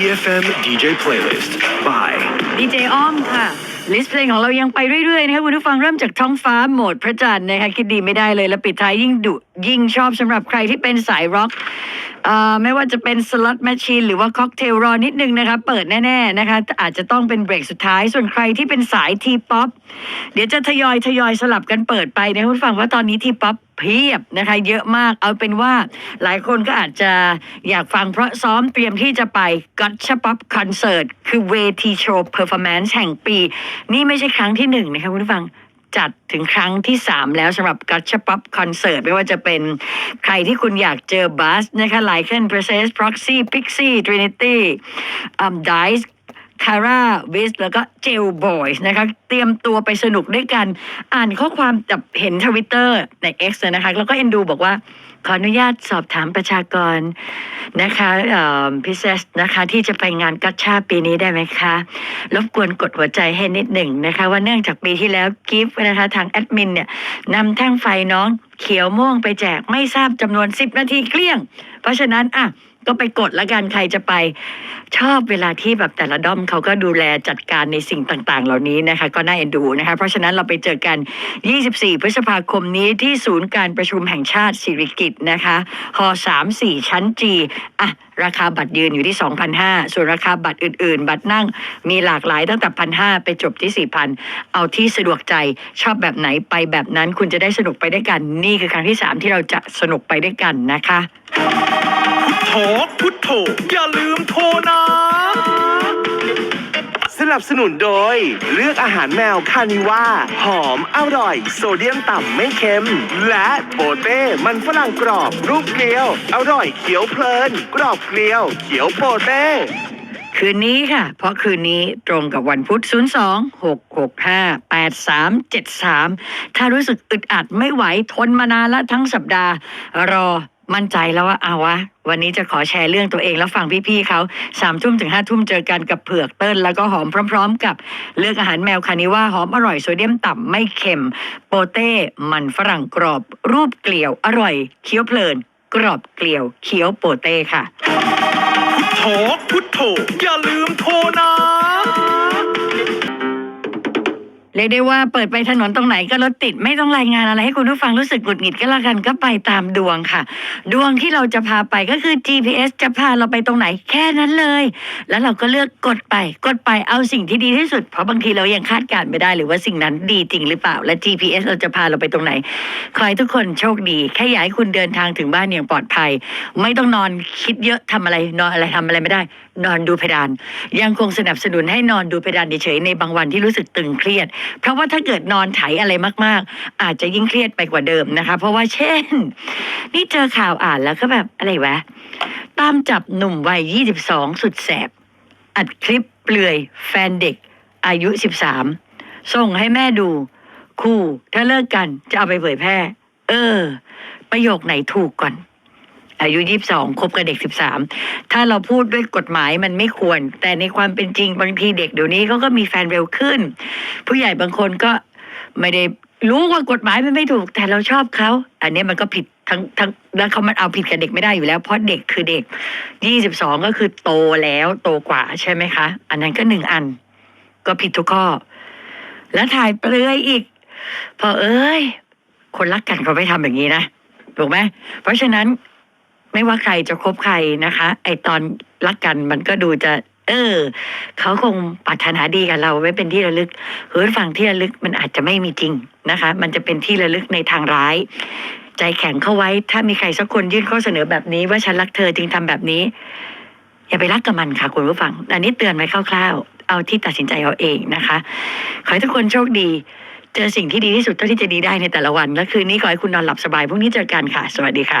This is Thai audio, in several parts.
EFM DJ Playlist by ดีเจอ้อมค่ะ ลิสต์เพลงของเรายังไปเรื่อยๆนะคะคุณผู้ฟังเริ่มจากท้องฟ้าโหมดพระจันทร์นะคะคิดดีไม่ได้เลยแล้วปิดท้ายยิ่งดุ ยิ่งชอบสำหรับใครที่เป็นสายร็อกเอ่อไม่ว่าจะเป็นสล็อตแมชชีนหรือว่าค็อกเทลรอนิดนึงนะคะ เปิดแน่ๆนะคะอาจจะต้องเป็นเบรกสุดท้าย ส่วนใครที่เป็นสายทีป๊อปเดี๋ยวจะทยอยทยอยสลับกันเปิดไปนะคุณผู้ฟังว่าตอนนี้ทีป๊อป เพียบนะคะเยอะมากเอาเป็นว่าหลายคนก็อาจจะอยากฟังเพราะซ้อมเตรียมที่จะไปกัตช p ป๊อปคอนเสิร์ตคือเวทีโชว์เพอร์ฟอร์แมนซ์แห่งปี นี่ไม่ใช่ครั้งที่หนึ่งนะคะคุณผู้ฟังจัดถึงครั้งที่ 3 แล้วสำหรับกัตช p ป๊อปคอนเสิร์ตไม่ว่าจะเป็นใครที่คุณอยากเจอบัสนะคะไลเคนเพรสเซสพ็อกซี่พิกซี่ทรินิตี้อัมไดส์ คาร่าวิสแล้วก็เจลบอยส์นะคะเตรียมตัวไปสนุกด้วยกัน อ่านข้อความจับเห็นทวิตเตอร์ใน X นะคะ แล้วก็เอ็นดูบอกว่าขออนุญาตสอบถามประชากรนะคะพิเศษนะคะที่จะไปงานกัชชาปีนี้ได้ไหมคะ รบกวนกดหัวใจให้นิดหนึ่งนะคะ ว่าเนื่องจากปีที่แล้วกิฟต์นะคะทางแอดมินเนี่ยนำแท่งไฟน้องเขียวม่วงไปแจกไม่ทราบจำนวน 10 นาทีเกลี้ยง เพราะฉะนั้นอะ ก็ไปกดละกันใครจะไป ชอบเวลาที่แบบแต่ละด้อมเขาก็ดูแลจัดการในสิ่งต่างๆ เหล่านี้นะคะ ก็น่าเอ็นดูนะคะ เพราะฉะนั้นเราไปเจอกัน 24 พฤษภาคมนี้ที่ศูนย์การประชุมแห่งชาติสิริกิตนะคะหอ34 ชั้นจีอะราคาบัตรยืนอยู่ที่ 2,500 ส่วนราคาบัตรอื่นๆ บัตรนั่งมีหลากหลายตั้งแต่ 1,500 ไปจบที่ 4,000 เอาที่สะดวกใจชอบแบบไหนไปแบบนั้นคุณจะได้สนุกไปด้วยกัน นี่คือครั้งที่ 3 ที่เราจะสนุกไปด้วยกันนะคะ ทโธพุทโธอย่าลืมโทรนะ สนับสนุนโดย เลือกอาหารแมวคานิว่า หอมอร่อย โซเดียมต่ำไม่เค็ม และโปเต้มันฝรั่งกรอบรูปเกลียว อร่อยเขียวเพลิน กรอบเกลียว เขียวโปเต้คืนนี้ค่ะ เพราะคืนนี้ตรงกับวันพุธ 02 665 8373 ถ้ารู้สึกอึดอัดไม่ไหวทนมานานละทั้งสัปดาห์ รอ มั่นใจแล้วว่าเอาวะ วันนี้จะขอแชร์เรื่องตัวเองแล้วฟังพี่ๆเขาสามทุ่มถึงห้าทุ่มเจอกันกับเผือกเติ้ลแล้วก็หอมพร้อม ๆ กับเลือกอาหารแมวคานิว่าหอมอร่อยโซเดียมต่ำไม่เค็ม โปเต้มันฝรั่งกรอบ รูปเกลียว อร่อยเคี้ยวเพลิน กรอบเกลียวเคี้ยวโปเต้ค่ะ พุทโธพุทโธ รียกได้ว่าเปิดไปถนนตรงไหนก็รถติดไม่ต้องรายงานอะไรให้คุณผู้ฟังรู้สึกหงุดหงิดก็แล้วกันก็ไปตามดวงค่ะ ดวงที่เราจะพาไปก็คือ GPS จะพาเราไปตรงไหนแค่นั้นเลย แล้วเราก็เลือกกดไป กดไปเอาสิ่งที่ดีที่สุด เพราะบางทีเรายังคาดการณ์ไม่ได้หรือว่าสิ่งนั้นดีจริงหรือเปล่า และ GPS เราจะพาเราไปตรงไหนขอให้ทุกคนโชคดี แค่อยากให้คุณเดินทางถึงบ้านอย่างปลอดภัย ไม่ต้องนอนคิดเยอะทำอะไรนอนอะไรทำอะไรไม่ได้นอนดูเพดาน ยังคงสนับสนุนให้นอนดูเพดานเฉยๆในบางวันที่รู้สึกตึงเครียด เพราะว่าถ้าเกิดนอนไถอะไรมาก ๆ อาจจะยิ่งเครียดไปกว่าเดิมนะคะ เพราะว่าเช่น นี่เจอข่าวอ่านแล้วก็แบบอะไรวะตามจับหนุ่มวัย 22 สุดแสบ อัดคลิปเปลือยแฟนเด็ก อายุ 13 ส่งให้แม่ดู คู่ถ้าเลิกกันจะเอาไปเผยแพร่ เออ ประโยคไหนถูกก่อน อายุ22คบกับเด็ก13ถ้าเราพูดด้วยกฎหมายมันไม่ควร แต่ในความเป็นจริงบางทีเด็กเดี๋ยวนี้เขาก็มีแฟนเร็วขึ้น ผู้ใหญ่บางคนก็ไม่ได้รู้ว่ากฎหมายมันไม่ถูก แต่เราชอบเขาอันนี้มันก็ผิดทั้งทั้งแล้วเขามันเอาผิดกับเด็กไม่ได้อยู่แล้ว เพราะเด็กคือเด็ก22ก็คือโตแล้วโตกว่าใช่ไหมคะ อันนั้นก็หนึ่งอัน ก็ผิดทุกข้อ แล้วถ่ายเปลือยอีก พอเอ้ย คนรักกันเขาไม่ทำอย่างนี้นะถูกไหมเพราะฉะนั้น ไม่ว่าใครจะคบใครนะคะ ไอตอนรักกันมันก็ดูจะ เออเขาคงปรารถนาดีกับเราไว้เป็นที่ระลึกเฮ้ยฝั่งที่ระลึกมันอาจจะไม่มีจริงนะคะ มันจะเป็นที่ระลึกในทางร้าย ใจแข็งเข้าไว้ ถ้ามีใครสักคนยื่นข้อเสนอแบบนี้ ว่าฉันรักเธอจึงทำแบบนี้ อย่าไปรักกับมันค่ะคุณผู้ฟัง อันนี้เตือนไว้คร่าวๆ เอาที่ตัดสินใจเอาเองนะคะ ขอให้ทุกคนโชคดีเจอสิ่งที่ดีที่สุดเท่าที่จะดีได้ในแต่ละวัน และคืนนี้ขอให้คุณนอนหลับสบายพรุ่งนี้เจอกันค่ะ สวัสดีค่ะ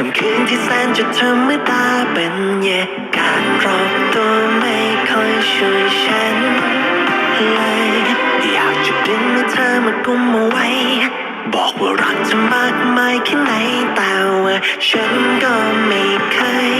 คำคืนที่แสนจะทำให้ตาเป็นเยกาดรอบตัวไม่ค่อยช่วยฉันเลยอยากจะดึงให้เธอมากุมเอาไว้ บอกว่ารักจะมากมายแค่ไหนแต่ว่าฉันก็ไม่เคย